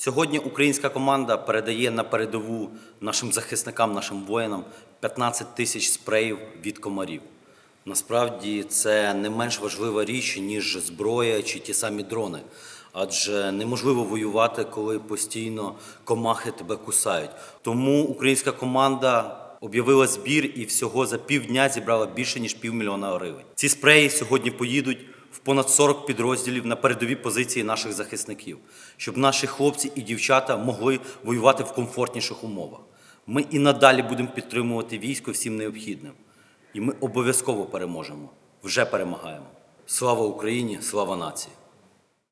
Сьогодні українська команда передає на передову нашим захисникам, нашим воїнам 15 тисяч спреїв від комарів. Насправді це не менш важлива річ, ніж зброя чи ті самі дрони. Адже неможливо воювати, коли постійно комахи тебе кусають. Тому українська команда об'явила збір і всього за півдня зібрала більше ніж півмільйона гривень. Ці спреї сьогодні поїдуть в понад 40 підрозділів на передові позиції наших захисників, щоб наші хлопці і дівчата могли воювати в комфортніших умовах. Ми і надалі будемо підтримувати військо всім необхідним. І ми обов'язково переможемо. Вже перемагаємо. Слава Україні! Слава нації!